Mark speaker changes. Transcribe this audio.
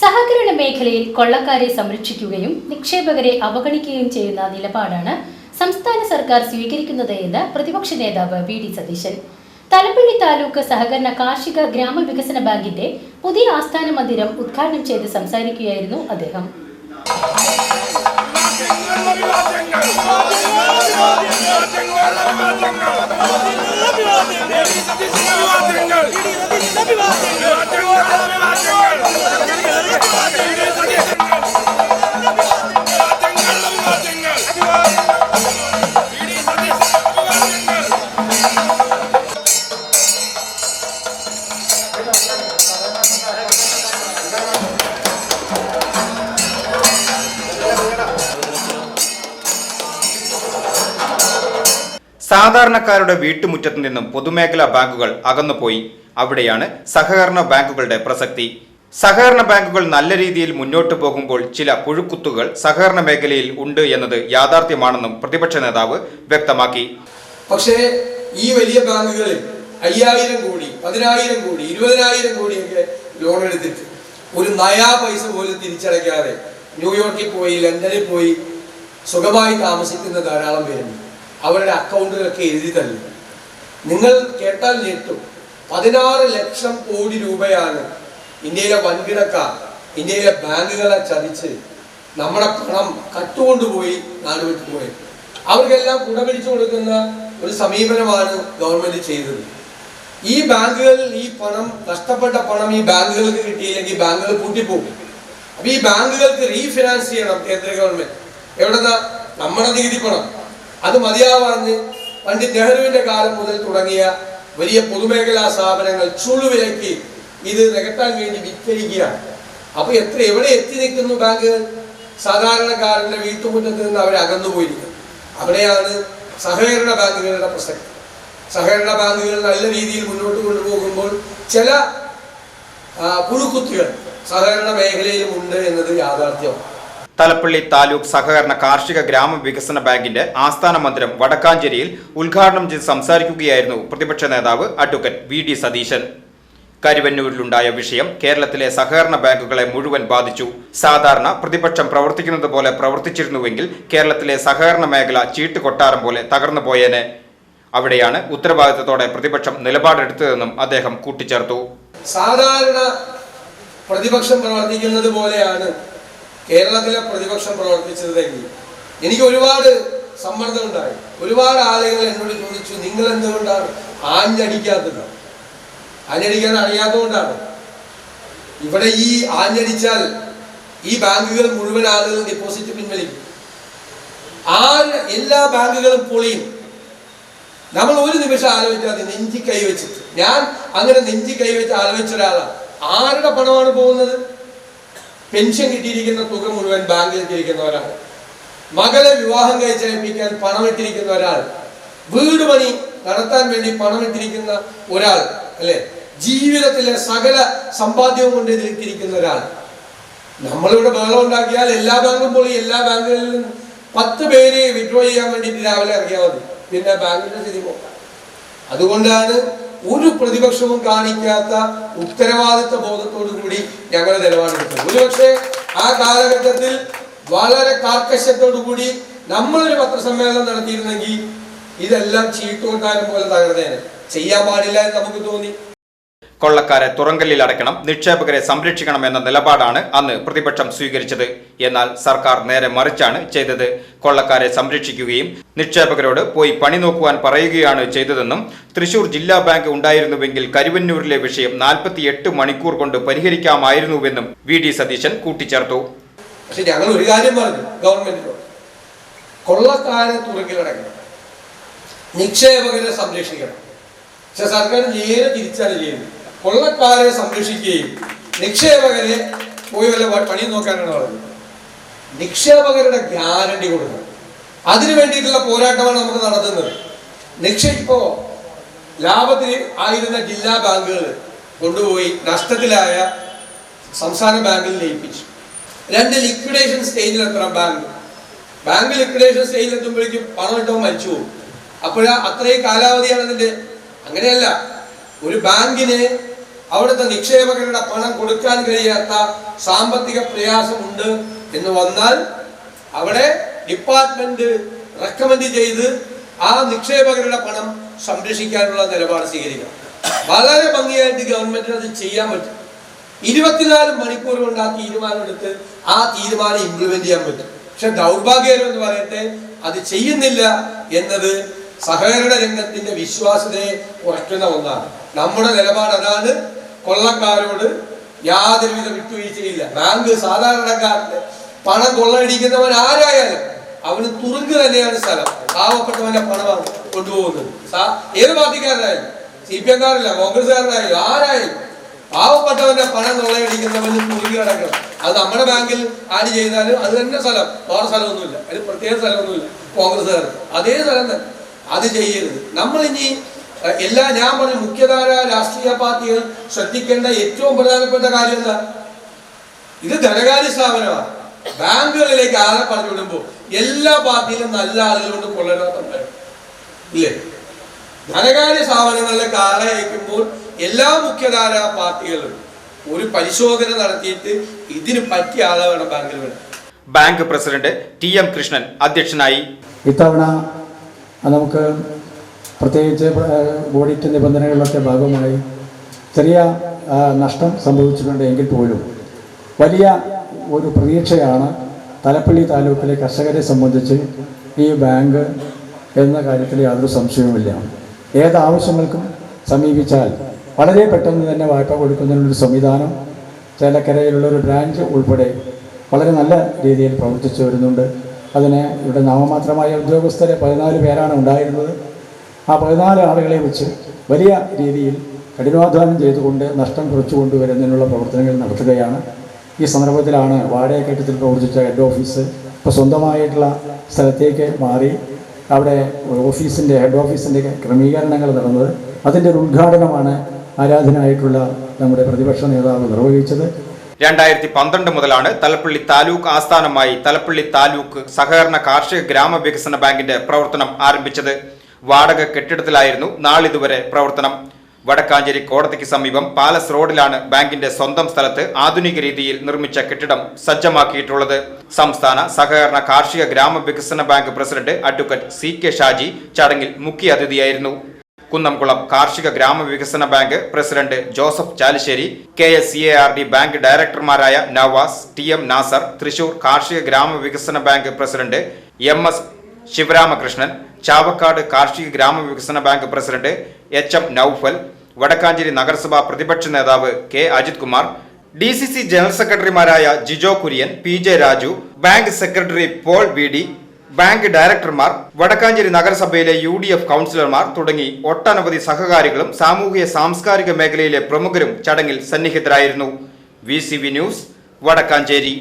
Speaker 1: സഹകരണ മേഖലയിൽ കൊള്ളക്കാരെ സംരക്ഷിക്കുകയും നിക്ഷേപകരെ അവഗണിക്കുകയും ചെയ്യുന്ന നിലപാടാണ് സംസ്ഥാന സർക്കാർ സ്വീകരിക്കുന്നത് എന്ന് പ്രതിപക്ഷ നേതാവ് വി ഡി സതീശൻ തലപ്പള്ളി താലൂക്ക് സഹകരണ കാർഷിക ഗ്രാമവികസന ബാങ്കിന്റെ പുതിയ ആസ്ഥാന മന്ദിരം ഉദ്ഘാടനം ചെയ്ത് സംസാരിക്കുകയായിരുന്നു അദ്ദേഹം
Speaker 2: സാധാരണക്കാരുടെ വീട്ടുമുറ്റത്തു നിന്നും പൊതുമേഖലാ ബാങ്കുകൾ അകന്നുപോയി അവിടെയാണ് സഹകരണ ബാങ്കുകളുടെ പ്രസക്തി സഹകരണ ബാങ്കുകൾ നല്ല രീതിയിൽ മുന്നോട്ട് പോകുമ്പോൾ ചില പുഴുക്കുത്തുകൾ സഹകരണ മേഖലയിൽ ഉണ്ട് എന്നത് യാഥാർത്ഥ്യമാണെന്നും പ്രതിപക്ഷ നേതാവ് വ്യക്തമാക്കി
Speaker 3: പക്ഷേ ഈ വലിയ ബാങ്കുകളിൽ അയ്യായിരം കോടി പതിനായിരം കോടി ഇരുപതിനായിരം കോടിയൊക്കെ ലോൺ എടുത്തിട്ട് ഒരു നയാ പൈസ പോലും തിരിച്ചടയ്ക്കാതെ ന്യൂയോർക്കിൽ പോയി ലണ്ടനിൽ പോയി സുഖമായി താമസിക്കുന്ന ധാരാളം പേരുണ്ട് അവരുടെ അക്കൗണ്ടുകളൊക്കെ എഴുതി തള്ളി നിങ്ങൾ കേട്ടാൽ ഞെട്ടും പതിനാറ് ലക്ഷം കോടി രൂപയാണ് ഇന്ത്യയിലെ വൻകിടക്കാർ ഇന്ത്യയിലെ ബാങ്കുകളെ ചതിച്ച് നമ്മുടെ പണം കട്ടുകൊണ്ടുപോയി നാടുവിട്ട് പോയത് അവർക്കെല്ലാം കുടപിടിച്ചു കൊടുക്കുന്ന ഒരു സമീപനമാണ് ഗവൺമെന്റ് ചെയ്തത് ഈ ബാങ്കുകളിൽ ഈ പണം നഷ്ടപ്പെട്ട പണം ഈ ബാങ്കുകൾക്ക് കിട്ടിയില്ലെങ്കിൽ ബാങ്കുകൾ പൂട്ടിപ്പോകും അപ്പൊ ഈ ബാങ്കുകൾക്ക് റീഫിനാൻസ് ചെയ്യണം കേന്ദ്ര ഗവൺമെന്റ് എവിടെന്നാ നമ്മുടെ നികുതി പണം അത് മതിയാവാന്ന് പണ്ഡിറ്റ് നെഹ്റുവിന്റെ കാലം മുതൽ തുടങ്ങിയ വലിയ പൊതുമേഖലാ സ്ഥാപനങ്ങൾ ചുളുവിലേക്ക് ഇത് നികത്താൻ വേണ്ടി വിറ്റഴിക്കുകയാണ് അപ്പൊ എത്ര എവിടെ എത്തി നിൽക്കുന്നു ബാങ്കുകൾ സാധാരണക്കാരന്റെ വീട്ടുമുറ്റത്ത് നിന്ന് അവരെ അകന്നുപോയിരിക്കുന്നു അവിടെയാണ് സഹകരണ ബാങ്കുകളുടെ പ്രസക്തി സഹകരണ ബാങ്കുകൾ നല്ല രീതിയിൽ മുന്നോട്ട് കൊണ്ടുപോകുമ്പോൾ ചില പുഴുക്കുത്തികൾ സഹകരണ മേഖലയിലും ഉണ്ട് എന്നത് യാഥാർത്ഥ്യമാണ്
Speaker 2: തലപ്പള്ളി താലൂക്ക് സഹകരണ കാർഷിക ഗ്രാമ വികസന ബാങ്കിന്റെ ആസ്ഥാന മന്ദിരം വടക്കാഞ്ചേരിയിൽ ഉദ്ഘാടനം ചെയ്ത് സംസാരിക്കുകയായിരുന്നു പ്രതിപക്ഷ നേതാവ് അഡ്വക്കറ്റ് വി ഡി സതീശൻ കരുവന്നൂരിലുണ്ടായ വിഷയം കേരളത്തിലെ സഹകരണ ബാങ്കുകളെ മുഴുവൻ ബാധിച്ചു സാധാരണ പ്രതിപക്ഷം പ്രവർത്തിക്കുന്നത് പോലെ പ്രവർത്തിച്ചിരുന്നുവെങ്കിൽ കേരളത്തിലെ സഹകരണ മേഖല ചീട്ടുകൊട്ടാരം പോലെ തകർന്നു പോയേനെ അവിടെയാണ് ഉത്തരവാദിത്തത്തോടെ പ്രതിപക്ഷം നിലപാടെടുത്തതെന്നും അദ്ദേഹം കൂട്ടിച്ചേർത്തു
Speaker 3: സാധാരണ പ്രതിപക്ഷം പ്രവർത്തിക്കുന്നത് പോലെയാണ് കേരളത്തിലെ പ്രതിപക്ഷം പ്രവർത്തിച്ചതെങ്കിൽ എനിക്ക് ഒരുപാട് സമ്മർദ്ദം ഉണ്ടായി ഒരുപാട് ആളുകൾ എന്നോട് ചോദിച്ചു നിങ്ങൾ എന്തുകൊണ്ടാണ് ആഞ്ഞടിക്കാത്തത് ആഞ്ഞടിക്കാൻ അറിയാത്തതുകൊണ്ടാണ് ഇവിടെ ഈ ആഞ്ഞടിച്ചാൽ ഈ ബാങ്കുകൾ മുഴുവൻ ആളുകൾ ഡിപ്പോസിറ്റ് പിൻവലിക്കും ആ എല്ലാ ബാങ്കുകളും പൊളിയും നമ്മൾ ഒരു നിമിഷം ആലോചിച്ചാൽ മതി നെഞ്ചി കൈവച്ചിട്ട് ഞാൻ അങ്ങനെ നെഞ്ചി കൈവച്ച് ആലോചിച്ച ഒരാളാണ് ആരുടെ പണമാണ് പോകുന്നത് പെൻഷൻ കിട്ടിയിരിക്കുന്ന തുക മുഴുവൻ ബാങ്കിൽ ഇട്ടിരിക്കുന്ന ഒരാൾ മകളെ വിവാഹം കഴിച്ചയപ്പിക്കാൻ ഇട്ടിരിക്കുന്ന ഒരാൾ വീട് പണി നടത്താൻ വേണ്ടി പണം ഇട്ടിരിക്കുന്ന ഒരാൾ അല്ലെ ജീവിതത്തിലെ സകല സമ്പാദ്യവും കൊണ്ട് ഇതിലിട്ടിരിക്കുന്ന ഒരാൾ നമ്മളിവിടെ ബഹളം ഉണ്ടാക്കിയാൽ എല്ലാ ബാങ്കും പോയി എല്ലാ ബാങ്കുകളിലും പത്ത് പേരെ വിഡ്രോ ചെയ്യാൻ വേണ്ടിയിട്ട് രാവിലെ ഇറങ്ങിയാൽ മതി പിന്നെ ബാങ്കിന്റെ സ്ഥിതി പോകാം അതുകൊണ്ടാണ് ഒരു പ്രതിപക്ഷവും കാണിക്കാത്ത ഉത്തരവാദിത്വ ബോധത്തോടു കൂടി ഞങ്ങൾ നിലപാടെടുത്തു ഒരുപക്ഷെ ആ കാലഘട്ടത്തിൽ വളരെ കൂടി നമ്മളൊരു പത്രസമ്മേളനം നടത്തിയിരുന്നെങ്കിൽ ഇതെല്ലാം ചീട്ടുകൊണ്ടാരം പോലെ തകർന്നേനെ ചെയ്യാൻ പാടില്ല എന്ന് നമുക്ക് തോന്നി
Speaker 2: കൊള്ളക്കാരെ തുറങ്കലിൽ അടയ്ക്കണം നിക്ഷേപകരെ സംരക്ഷിക്കണം എന്ന നിലപാടാണ് അന്ന് പ്രതിപക്ഷം സ്വീകരിച്ചത് എന്നാൽ സർക്കാർ നേരെ മറിച്ചാണ് ചെയ്തത് കൊള്ളക്കാരെ സംരക്ഷിക്കുകയും നിക്ഷേപകരോട് പോയി പണി നോക്കുവാൻ പറയുകയാണ് ചെയ്തതെന്നും തൃശൂർ ജില്ലാ ബാങ്ക് ഉണ്ടായിരുന്നുവെങ്കിൽ കരുവന്നൂരിലെ വിഷയം നാൽപ്പത്തിയെട്ട് മണിക്കൂർ കൊണ്ട് പരിഹരിക്കാമായിരുന്നുവെന്നും വി ഡി സതീശൻ കൂട്ടിച്ചേർത്തു
Speaker 3: ഒരു കാര്യം പറഞ്ഞു കൊള്ളക്കാരെ നിക്ഷേപകരെ സംരക്ഷിക്കണം പക്ഷെ സർക്കാർ നേരെ തിരിച്ചാണ് ചെയ്യുന്നത് കൊള്ളക്കാരെ സംരക്ഷിക്കുകയും നിക്ഷേപകരെ പോയി വല്ല പണി നോക്കാനാണ് പറയുന്നത് നിക്ഷേപകരുടെ ഗ്യാരണ്ടി കൊടുക്കുക അതിനു വേണ്ടിയിട്ടുള്ള പോരാട്ടമാണ് നമുക്ക് നടത്തുന്നത് നിക്ഷേപിപ്പോ ഇപ്പോ ലാഭത്തിൽ ആയിരുന്ന ജില്ലാ ബാങ്കുകൾ കൊണ്ടുപോയി നഷ്ടത്തിലായ സംസ്ഥാന ബാങ്കിൽ ലയിപ്പിച്ചു രണ്ട് ലിക്വിഡേഷൻ സ്റ്റേജിൽ ബാങ്ക് ബാങ്ക് ലിക്വിഡേഷൻ സ്റ്റേജിൽ എത്തുമ്പോഴേക്കും പണം ഇട്ടോ മരിച്ചു പോകും അപ്പോഴാ അത്രയും കാലാവധിയാണ് അതിന്റെ അങ്ങനെയല്ല ഒരു ബാങ്കിനെ അവിടുത്തെ നിക്ഷേപകരുടെ പണം കൊടുക്കാൻ കഴിയാത്ത സാമ്പത്തിക പ്രയാസമുണ്ട് എന്ന് വന്നാൽ അവിടെ ഡിപ്പാർട്ട്മെന്റ് റെക്കമെൻഡ് ചെയ്ത് ആ നിക്ഷേപകരുടെ പണം സംരക്ഷിക്കാനുള്ള നിലപാട് സ്വീകരിക്കണം വളരെ ഭംഗിയായിട്ട് ഗവൺമെന്റിന് അത് ചെയ്യാൻ പറ്റും ഇരുപത്തിനാല് മണിക്കൂർ കൊണ്ട് ആ തീരുമാനം എടുത്ത് ആ തീരുമാനം ഇംപ്ലിമെന്റ് ചെയ്യാൻ പറ്റും പക്ഷെ ദൗർഭാഗ്യം എന്ന് പറയട്ടെ അത് ചെയ്യുന്നില്ല എന്നത് സഹകരണ രംഗത്തിന്റെ വിശ്വാസത്തെ കുറയ്ക്കുന്ന ഒന്നാണ് നമ്മുടെ നിലപാട് അതാണ് കൊള്ളക്കാരോട് യാതൊരുവിധ വിട്ടുവീഴ്ചയില്ല ബാങ്ക് സാധാരണക്കാരന്റെ പണം കൊള്ളടിക്കുന്നവൻ ആരായാലും അവന് തുറുങ്ക് തന്നെയാണ് സ്ഥലം പാവപ്പെട്ടവന്റെ പണമാണ് കൊണ്ടുപോകുന്നത് ഏത് പാർട്ടിക്കാരനായാലും സി പി എംകാരല്ല കോൺഗ്രസ്സുകാരനായാലും ആരായാലും പാവപ്പെട്ടവന്റെ പണം കൊള്ളയടിക്കുന്നവന് തുറുങ്ക് കിടക്കണം അത് നമ്മുടെ ബാങ്കിൽ ആര് ചെയ്താലും അത് തന്നെ സ്ഥലം വേറെ സ്ഥലമൊന്നുമില്ല അതിന് പ്രത്യേക സ്ഥലമൊന്നുമില്ല കോൺഗ്രസ്സുകാർ അതേ സ്ഥലം തന്നെ അത് ചെയ്യരുത് നമ്മളിനി എല്ലാ ഞാൻ പറഞ്ഞ മുഖ്യധാര രാഷ്ട്രീയ പാർട്ടികൾ ശ്രദ്ധിക്കേണ്ട ഏറ്റവും പ്രധാനപ്പെട്ട കാര്യം എന്താ ഇത് ധനകാര്യ സ്ഥാപനമാണ് ബാങ്കുകളിലേക്ക് ആളെ പറഞ്ഞു വിടുമ്പോൾ എല്ലാ പാർട്ടിയിലും നല്ല ആളുകളോട് കൊള്ളരുതാത്തവരാണ് ഇല്ലേ ധനകാര്യ സ്ഥാപനങ്ങളിലേക്ക് ആളെ അയക്കുമ്പോൾ എല്ലാ മുഖ്യധാര പാർട്ടികളും ഒരു പരിശോധന നടത്തിയിട്ട് ഇതിന് പറ്റിയ ആളെ വേണം ബാങ്കിൽ വേണം
Speaker 2: bank president T M Krishnan അധ്യക്ഷനായി
Speaker 4: ഇത്തവണ നമുക്ക് പ്രത്യേകിച്ച് ഓഡിറ്റ് നിബന്ധനകളുടെ ഭാഗമായി ചെറിയ നഷ്ടം സംഭവിച്ചിട്ടുണ്ട് എങ്കിൽ പോലും വലിയ ഒരു പ്രതീക്ഷയാണ് തലപ്പള്ളി താലൂക്കിലെ കർഷകരെ സംബന്ധിച്ച് ഈ ബാങ്ക് എന്ന കാര്യത്തിൽ യാതൊരു സംശയവുമില്ല ഏത് ആവശ്യങ്ങൾക്കും സമീപിച്ചാൽ വളരെ പെട്ടെന്ന് തന്നെ വായ്പ കൊടുക്കുന്നതിനുള്ളൊരു സംവിധാനം ചേലക്കരയിലുള്ള ഒരു ബ്രാഞ്ച് ഉൾപ്പെടെ വളരെ നല്ല രീതിയിൽ പ്രവർത്തിച്ചു വരുന്നുണ്ട് അതിന് ഇവിടെ നാമമാത്രമായ ഉദ്യോഗസ്ഥരെ പതിനാല് പേരാണ് ഉണ്ടായിരുന്നത് ആ പതിനാല് ആളുകളെ വെച്ച് വലിയ രീതിയിൽ കഠിനാധ്വാനം ചെയ്തുകൊണ്ട് നഷ്ടം കുറച്ചു കൊണ്ടുവരുന്നതിനുള്ള പ്രവർത്തനങ്ങൾ നടത്തുകയാണ് ഈ സന്ദർഭത്തിലാണ് വാടകക്കെട്ടത്തിൽ പ്രവർത്തിച്ച ഹെഡ് ഓഫീസ് ഇപ്പോൾ സ്വന്തമായിട്ടുള്ള സ്ഥലത്തേക്ക് മാറി അവിടെ ഓഫീസിൻ്റെ ഹെഡ് ഓഫീസിൻ്റെ ക്രമീകരണങ്ങൾ നടന്നത് അതിൻ്റെ ഒരു ഉദ്ഘാടനമാണ് ആരാധനായിട്ടുള്ള നമ്മുടെ പ്രതിപക്ഷ നേതാവ് നിർവഹിച്ചത്
Speaker 2: രണ്ടായിരത്തി പന്ത്രണ്ട് മുതലാണ് തലപ്പള്ളി താലൂക്ക് ആസ്ഥാനമായി തലപ്പള്ളി താലൂക്ക് സഹകരണ കാർഷിക ഗ്രാമവികസന ബാങ്കിന്റെ പ്രവർത്തനം ആരംഭിച്ചത് വാടക കെട്ടിടത്തിലായിരുന്നു നാളിതുവരെ പ്രവർത്തനം വടക്കാഞ്ചേരി കോടതിക്ക് സമീപം പാലസ് റോഡിലാണ് ബാങ്കിന്റെ സ്വന്തം സ്ഥലത്ത് ആധുനിക രീതിയിൽ നിർമ്മിച്ച കെട്ടിടം സജ്ജമാക്കിയിട്ടുള്ളത് സംസ്ഥാന സഹകരണ കാർഷിക ഗ്രാമ വികസന bank president advocate C K Shaji ചടങ്ങിൽ മുഖ്യ അതിഥിയായിരുന്നു കുന്നംകുളം കാർഷിക ഗ്രാമ വികസന bank president Joseph Chalissery K S C A R D bank ഡയറക്ടർമാരായ നവാസ് ടി എം നാസർ തൃശൂർ കാർഷിക ഗ്രാമ വികസന bank president M S Sivaramakrishnan Chavakkad കാർഷിക ഗ്രാമവികസന bank president H M Noufal Vadakkanchery നഗരസഭാ പ്രതിപക്ഷ നേതാവ് K Ajith Kumar D C C general സെക്രട്ടറിമാരായ Jijo Kurian P J Raju bank secretary Paul V D bank ഡയറക്ടർമാർ വടക്കാഞ്ചേരി നഗരസഭയിലെ യു ഡി എഫ് കൌൺസിലർമാർ തുടങ്ങി ഒട്ടനവധി സഹകാരികളും സാമൂഹിക സാംസ്കാരിക മേഖലയിലെ പ്രമുഖരും ചടങ്ങിൽ സന്നിഹിതരായിരുന്നു V C V news Vadakkanchery